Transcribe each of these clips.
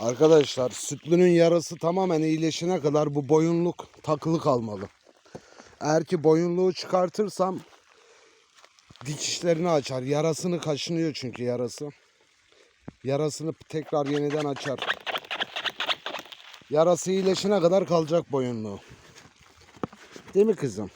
Arkadaşlar sütlünün yarası tamamen iyileşene kadar bu boyunluk takılı kalmalı. Eğer ki boyunluğu çıkartırsam dikişlerini açar. Yarasını kaşınıyor çünkü yarası. Yarasını tekrar yeniden açar. Yarası iyileşene kadar kalacak boyunluğu. Değil mi kızım?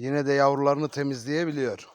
Yine de yavrularını temizleyebiliyor.